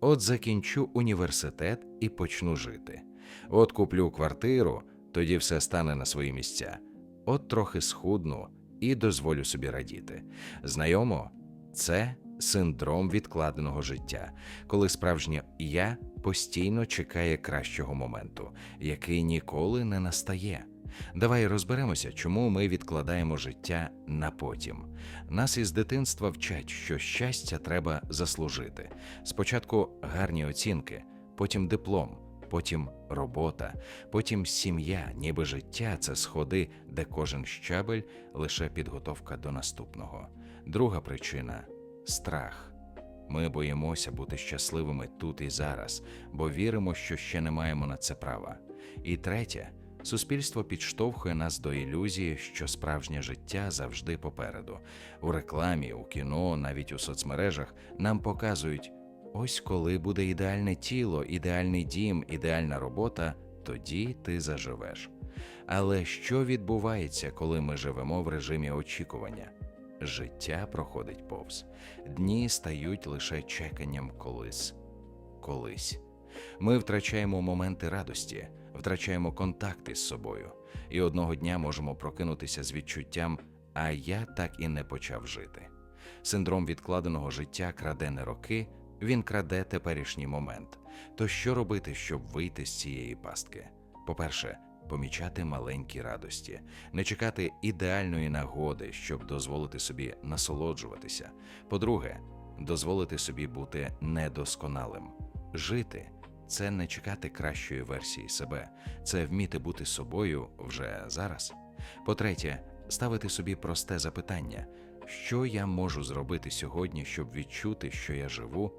От закінчу університет і почну жити. От куплю квартиру, тоді все стане на свої місця. От трохи схудну і дозволю собі радіти. Знайомо, це синдром відкладеного життя, коли справжнє я постійно чекає кращого моменту, який ніколи не настає. Давай розберемося, чому ми відкладаємо життя на потім. Нас із дитинства вчать, що щастя треба заслужити. Спочатку гарні оцінки, потім диплом, потім робота, потім сім'я, ніби життя це сходи, де кожен щабель лише підготовка до наступного. Друга причина страх. Ми боїмося бути щасливими тут і зараз, бо віримо, що ще не маємо на це права. І третє, суспільство підштовхує нас до ілюзії, що справжнє життя завжди попереду. У рекламі, у кіно, навіть у соцмережах нам показують: ось коли буде ідеальне тіло, ідеальний дім, ідеальна робота, тоді ти заживеш. Але що відбувається, коли ми живемо в режимі очікування? Життя проходить повз, дні стають лише чеканням колись. Колись. Ми втрачаємо моменти радості, втрачаємо контакти з собою, і одного дня можемо прокинутися з відчуттям, а я так і не почав жити. Синдром відкладеного життя краде не роки, він краде теперішній момент. То що робити, щоб вийти з цієї пастки? По-перше, помічати маленькі радості, не чекати ідеальної нагоди, щоб дозволити собі насолоджуватися. По-друге, дозволити собі бути недосконалим. Жити це не чекати кращої версії себе, це вміти бути собою вже зараз. По-третє, ставити собі просте запитання: що я можу зробити сьогодні, щоб відчути, що я живу?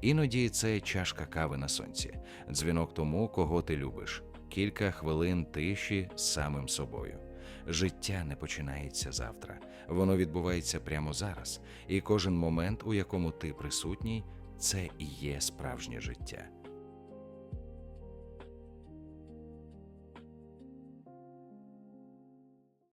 Іноді це чашка кави на сонці, дзвінок тому, кого ти любиш, кілька хвилин тиші з самим собою. Життя не починається завтра, воно відбувається прямо зараз, і кожен момент, у якому ти присутній, це і є справжнє життя.